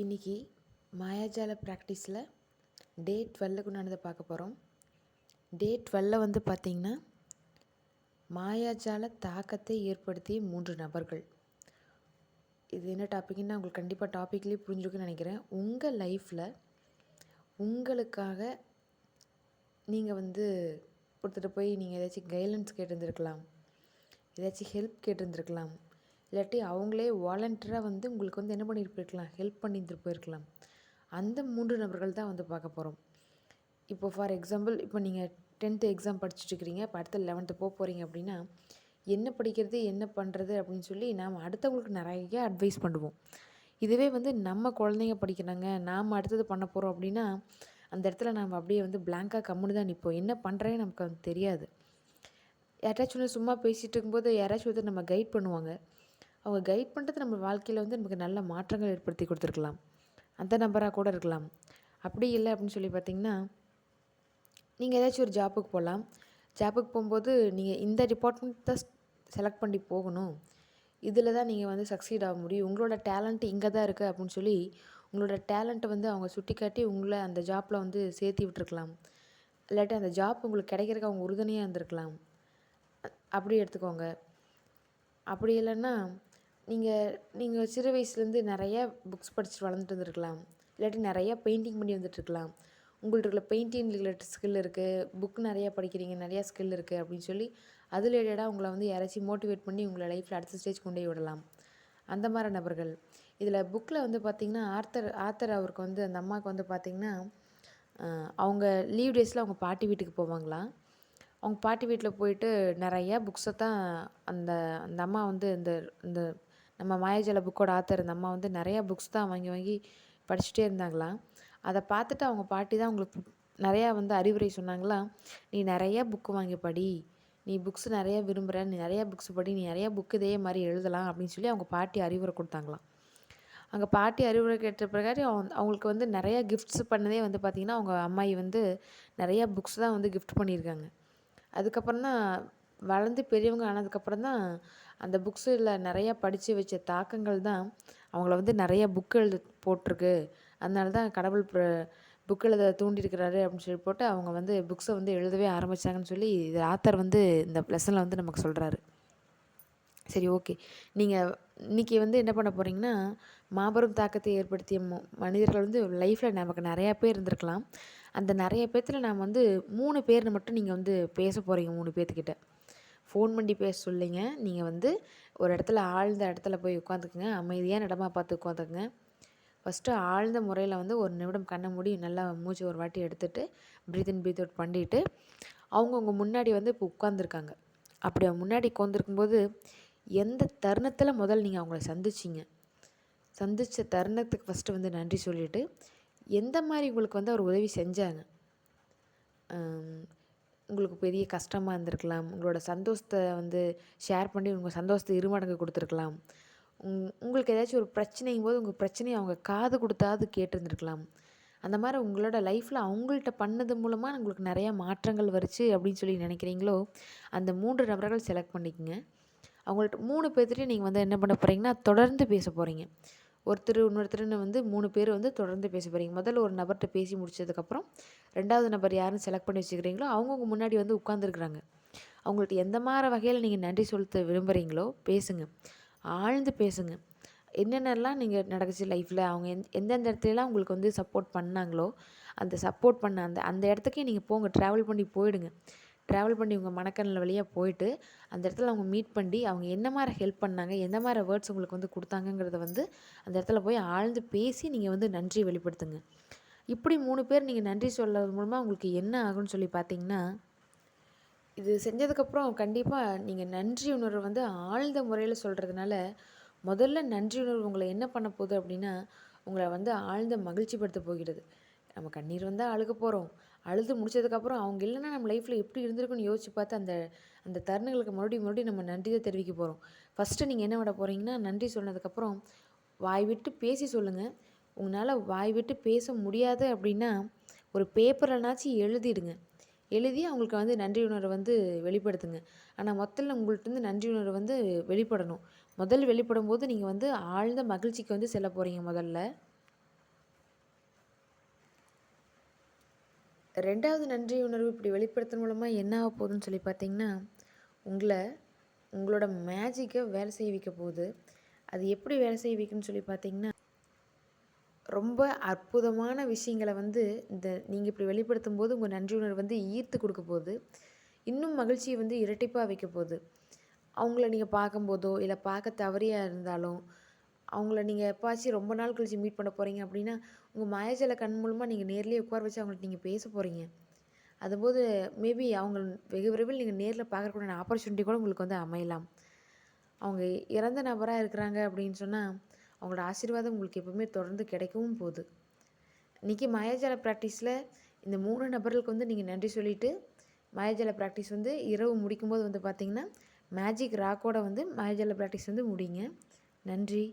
இன்றைக்கி மாயாஜால ப்ராக்டிஸில் டே டுவெல்லுக்கு உண்டானதை பார்க்க போகிறோம் டே டுவெல்ல வந்து பார்த்திங்கன்னா மாயாஜால தாக்கத்தை ஏற்படுத்திய மூன்று நபர்கள். இது என்ன டாபிக்னா உங்களுக்கு கண்டிப்பாக டாப்பிக்லேயே புரிஞ்சுக்குன்னு நினைக்கிறேன். உங்கள் லைஃப்பில் உங்களுக்காக நீங்கள் வந்து கொடுத்துட்டு போய் நீங்கள் ஏதாச்சும் கைடன்ஸ் கேட்டிருந்துருக்கலாம். ஏதாச்சும் ஹெல்ப் கேட்டிருந்துருக்கலாம். இல்லாட்டி அவங்களே வாலண்டியராக வந்து உங்களுக்கு வந்து என்ன பண்ணிட்டு போயிருக்கலாம் ஹெல்ப் பண்ணிட்டு போயிருக்கலாம். அந்த மூன்று நபர்கள் தான் வந்து பார்க்க போகிறோம் இப்போ ஃபார் எக்ஸாம்பிள் இப்போ நீங்கள் டென்த்து எக்ஸாம் படிச்சுட்டு இருக்கிறீங்க. இப்போ அடுத்த லெவன்த்து போக போகிறீங்க அப்படின்னா என்ன படிக்கிறது என்ன பண்ணுறது அப்படின்னு சொல்லி நாம் அடுத்தவங்களுக்கு நிறைய அட்வைஸ் பண்ணுவோம். இதுவே வந்து நம்ம குழந்தைங்க படிக்கிறாங்க நாம் அடுத்தது பண்ண போகிறோம் அப்படின்னா அந்த இடத்துல நாம் அப்படியே வந்து பிளாங்காக கம்முன்னு தான் நிற்போம் என்ன பண்ணுறேன்னு நமக்கு வந்து தெரியாது. யாராச்சும் ஒன்று சும்மா பேசிகிட்டு இருக்கும்போது யாராச்சும் ஒருத்தர் நம்ம கைட் பண்ணுவாங்க. அவங்க கைட் பண்ணுறது நம்ம வாழ்க்கையில் வந்து நமக்கு நல்ல மாற்றங்கள் ஏற்படுத்தி கொடுத்துருக்கலாம். அந்த நம்பராக கூட இருக்கலாம். அப்படி இல்லை அப்படின்னு சொல்லி பார்த்தீங்கன்னா நீங்கள் ஏதாச்சும் ஒரு ஜாப்புக்கு போகலாம். ஜாப்புக்கு போகும்போது நீங்கள் இந்த டிபார்ட்மெண்ட் தான் செலக்ட் பண்ணி போகணும். இதில் தான் நீங்கள் வந்து சக்சீட் ஆக முடியும். உங்களோட டேலண்ட் இங்கே தான் இருக்குது அப்படின்னு சொல்லி உங்களோட டேலண்ட்டை வந்து அவங்க சுட்டி காட்டி உங்களை அந்த ஜாப்பில் வந்து சேர்த்தி விட்டுருக்கலாம். இல்லாட்டி அந்த ஜாப் உங்களுக்கு கிடைக்கிறதுக்கு அவங்க உறுதுணையாக இருந்திருக்கலாம். அப்படி எடுத்துக்கோங்க. அப்படி இல்லைன்னா நீங்கள் நீங்கள் சிறு வயசுலேருந்து நிறைய புக்ஸ் படிச்சுட்டு வளர்ந்துட்டு வந்துருக்கலாம். இல்லாட்டி நிறையா பெயிண்டிங் பண்ணி வந்துட்டுருக்கலாம். உங்கள்ட்ட உள்ள பெயிண்டிங் ரிலேட்டட் ஸ்கில் இருக்குது புக் நிறையா படிக்கிறீங்க நிறையா ஸ்கில் இருக்குது அப்படின்னு சொல்லி அது ரிலேட்டடாக உங்களை வந்து யாராச்சும் மோட்டிவேட் பண்ணி உங்களை லைஃப்பில் அடுத்த ஸ்டேஜ் கொண்டு போய் விடலாம். அந்த மாதிரி நபர்கள். இதில் புக்கில் வந்து பார்த்திங்கன்னா ஆர்த்தர் ஆத்தர் அவருக்கு வந்து அந்த அம்மாவுக்கு வந்து பார்த்திங்கன்னா அவங்க லீவ் டேஸில் அவங்க பாட்டி வீட்டுக்கு போவாங்களாம் அவங்க பாட்டி வீட்டில் போயிட்டு நிறையா புக்ஸை தான் அந்த அந்த அம்மா வந்து இந்த இந்த நம்ம மாயாஜால புக்கோட ஆத்தர் இந்த அம்மா வந்து நிறையா புக்ஸ் தான் வாங்கி வாங்கி படிச்சுட்டே இருந்தாங்களாம் அதை பார்த்துட்டு அவங்க பாட்டி தான் அவங்களுக்கு நிறையா வந்து அறிவுரை சொன்னாங்களாம் நீ நிறையா புக்கு வாங்கி படி. நீ புக்ஸ் நிறையா விரும்புகிற நீ நிறையா புக்ஸ் படி. நீ நிறையா புக்கு இதே மாதிரி எழுதலாம் அப்படின்னு சொல்லி அவங்க பாட்டி அறிவுரை கொடுத்தாங்களாம். அங்கே பாட்டி அறிவுரை கேட்ட பிரகாரம் அவங்களுக்கு வந்து நிறையா கிஃப்ட்ஸ் பண்ணதே வந்து பார்த்திங்கன்னா அவங்க அம்மாயி வந்து நிறையா புக்ஸ் தான் வந்து கிஃப்ட் பண்ணியிருக்காங்க. அதுக்கப்புறம் தான் வளர்ந்து பெரியவங்க ஆனதுக்கப்புறம் தான் அந்த புக்ஸில் நிறையா படித்து வச்ச தாக்கங்கள் தான் அவங்கள வந்து நிறைய புக் எழுத போட்டிருக்கு. அதனால தான் கடவுள் புக் எழுத தூண்டியிருக்கிறாரு அப்படின்னு சொல்லி போட்டு அவங்க வந்து புக்ஸை வந்து எழுதவே ஆரம்பித்தாங்கன்னு சொல்லி இது ஆத்தர் வந்து இந்த லெசனில் வந்து நமக்கு சொல்கிறாரு சரி ஓகே நீங்கள் இன்றைக்கி வந்து என்ன பண்ண போகிறீங்கன்னா மாபெரும் தாக்கத்தை ஏற்படுத்திய மனிதர்கள் வந்து லைஃப்பில் நமக்கு நிறையா பேர் இருந்திருக்கலாம். அந்த நிறைய பேர்த்தில் நாம் வந்து மூணு பேர் மட்டும் நீங்கள் வந்து பேச போகிறீங்க மூணு பேர்த்துக்கிட்ட ஃபோன் பண்ணி பேச சொல்லிங்க. நீங்கள் வந்து ஒரு இடத்துல ஆழ்ந்த இடத்துல போய் உட்காந்துக்குங்க. அமைதியான இடமா பார்த்து உட்காந்துக்குங்க. ஃபஸ்ட்டு ஆழ்ந்த முறையில் வந்து ஒரு நிமிடம் கண்ணை மூடி நல்லா மூச்சு ஒரு வாட்டி எடுத்துகிட்டு ப்ரீத் இன் ப்ரீத் அவுட் பண்ணிட்டு அவங்கவுங்க முன்னாடி வந்து இப்போ உட்காந்துருக்காங்க அப்படி அவங்க முன்னாடி உட்காந்துருக்கும்போது எந்த தருணத்தில் முதல் நீங்கள் அவங்கள சந்திச்சிங்க? சந்தித்த தருணத்துக்கு ஃபஸ்ட்டு வந்து நன்றி சொல்லிவிட்டு எந்த மாதிரி உங்களுக்கு வந்து அவர் உதவி செஞ்சாங்க? உங்களுக்கு பெரிய கஷ்டமாக இருந்திருக்கலாம். உங்களோட சந்தோஷத்தை வந்து ஷேர் பண்ணி உங்கள் சந்தோஷத்தை இருமடங்கு கொடுத்துருக்கலாம். உங் உங்களுக்கு ஏதாச்சும் ஒரு பிரச்சனையும் போது உங்கள் பிரச்சனையை அவங்க காது கொடுத்தாவது கேட்டிருந்துருக்கலாம். அந்த மாதிரி உங்களோட லைஃப்பில் அவங்கள்ட்ட பண்ணது மூலமாக உங்களுக்கு நிறையா மாற்றங்கள் வருச்சு அப்படின்னு சொல்லி நினைக்கிறீங்களோ அந்த மூன்று நபர்கள் செலக்ட் பண்ணிக்கோங்க. அவங்கள்ட்ட மூணு பேர்த்துட்டையும் நீங்கள் வந்து என்ன பண்ண போகிறீங்கன்னா தொடர்ந்து பேச போகிறீங்க ஒருத்தர் இன்னொருத்தர்னு வந்து மூணு பேர் வந்து தொடர்ந்து பேச போகிறீங்க முதல்ல ஒரு நபர்கிட்ட பேசி முடிச்சதுக்கப்புறம் ரெண்டாவது நபர் யாருன்னு செலக்ட் பண்ணி வச்சுக்கிறீங்களோ அவங்கவுங்க முன்னாடி வந்து உட்காந்துருக்குறாங்க அவங்கள்ட்ட எந்த மாதிரி வகையில் நீங்கள் நன்றி செலுத்த விரும்புகிறீங்களோ பேசுங்க. ஆழ்ந்து பேசுங்க. என்னென்னலாம் நீங்கள் நடக்குச்சு லைஃப்பில் அவங்க எந் எந்தெந்த இடத்துலலாம் உங்களுக்கு வந்து சப்போர்ட் பண்ணாங்களோ அந்த சப்போர்ட் பண்ண அந்த அந்த இடத்துக்கே நீங்கள் போங்க. ட்ராவல் பண்ணி போயிடுங்க. ட்ராவல் பண்ணி உங்கள் மணக்கண்ணில் வழியாக போயிட்டு அந்த இடத்துல அவங்க மீட் பண்ணி அவங்க என்ன மாதிரி ஹெல்ப் பண்ணாங்க எந்த மாதிரி வேர்ட்ஸ் உங்களுக்கு வந்து கொடுத்தாங்கங்கிறத வந்து அந்த இடத்துல போய் ஆழ்ந்து பேசி நீங்கள் வந்து நன்றி வெளிப்படுத்துங்க. இப்படி மூணு பேர் நீங்கள் நன்றி சொல்கிறது மூலமாக உங்களுக்கு என்ன ஆகும்னு சொல்லி பார்த்தீங்கன்னா இது செஞ்சதுக்கப்புறம் கண்டிப்பாக நீங்கள் நன்றி உணர்வு வந்து ஆழ்ந்த முறையில் சொல்கிறதுனால முதல்ல நன்றி உணர்வு உங்களை என்ன பண்ண போகுது அப்படின்னா உங்களை வந்து ஆழ்ந்த மகிழ்ச்சிப்படுத்த போகிறது. நம்ம கண்ணீர் வந்தால் அழுக போகிறோம் அழுது முடிச்சதுக்கப்புறம் அவங்க இல்லைன்னா நம்ம லைஃப்பில் எப்படி இருந்திருக்குன்னு யோசிச்சு பார்த்து அந்த அந்த தருணங்களுக்கு மறுபடியும் மறுபடியும் நம்ம நன்றி தான் தெரிவிக்க போகிறோம் ஃபஸ்ட்டு நீங்கள் என்ன விட போகிறீங்கன்னா நன்றி சொன்னதுக்கப்புறம் வாய் விட்டு பேசி சொல்லுங்கள் உங்களால் வாய் விட்டு பேச முடியாது அப்படின்னா ஒரு பேப்பர்லனாச்சும் எழுதிடுங்க. எழுதி அவங்களுக்கு வந்து நன்றி உணர்வை வந்து வெளிப்படுத்துங்க. ஆனால் மொத்தத்தில் உங்கள்கிட்ட நன்றி உணர்வு வந்து வெளிப்படணும். முதல் வெளிப்படும் போது நீங்கள் வந்து ஆழ்ந்த மகிழ்ச்சிக்கு வந்து செல்ல போகிறீங்க முதல்ல. ரெண்டாவது நன்றி உணர்வு இப்படி வெளிப்படுத்துறது மூலமாக என்ன ஆக போகுதுன்னு சொல்லி பார்த்தீங்கன்னா உங்களை உங்களோட மேஜிக்கை வேலை செய்ய வைக்க போகுது. அது எப்படி வேலை செய்ய வைக்குன்னு சொல்லி பார்த்தீங்கன்னா ரொம்ப அற்புதமான விஷயங்களை வந்து இந்த நீங்கள் இப்படி வெளிப்படுத்தும் போது உங்கள் நன்றி உணர்வு வந்து ஈர்த்து கொடுக்க போகுது. இன்னும் மகிழ்ச்சியை வந்து இரட்டிப்பாக வைக்க போகுது. அவங்கள நீங்கள் பார்க்கும்போதோ இல்லை பார்க்க தவறியாக இருந்தாலும் அவங்கள நீங்கள் எப்பாச்சும் ரொம்ப நாள் கழிச்சு மீட் பண்ண போகிறீங்க அப்படின்னா உங்கள் மாயாஜால கண் மூலமாக நீங்கள் நேர்லேயே உட்கார வச்சு அவங்கள்ட்ட நீங்கள் பேச போகிறீங்க அதுபோது மேபி அவங்க வெகு விரைவில் நீங்கள் நேரில் பார்க்கறக்கூடிய ஆப்பர்ச்சுனிட்டி கூட உங்களுக்கு வந்து அமையலாம். அவங்க இறந்த நபராக இருக்கிறாங்க அப்படின்னு சொன்னால் அவங்களோட ஆசீர்வாதம் உங்களுக்கு எப்பவுமே தொடர்ந்து கிடைக்கவும் போகுது. இன்றைக்கி மாயாஜால ப்ராக்டிஸில் இந்த மூணு நபர்களுக்கு வந்து நீங்கள் நன்றி சொல்லிவிட்டு மாயாஜால ப்ராக்டிஸ் வந்து இரவு முடிக்கும்போது வந்து பார்த்திங்கன்னா மேஜிக் ராக்கோட வந்து மாயாஜால ப்ராக்டிஸ் வந்து முடிங்க. நன்றி.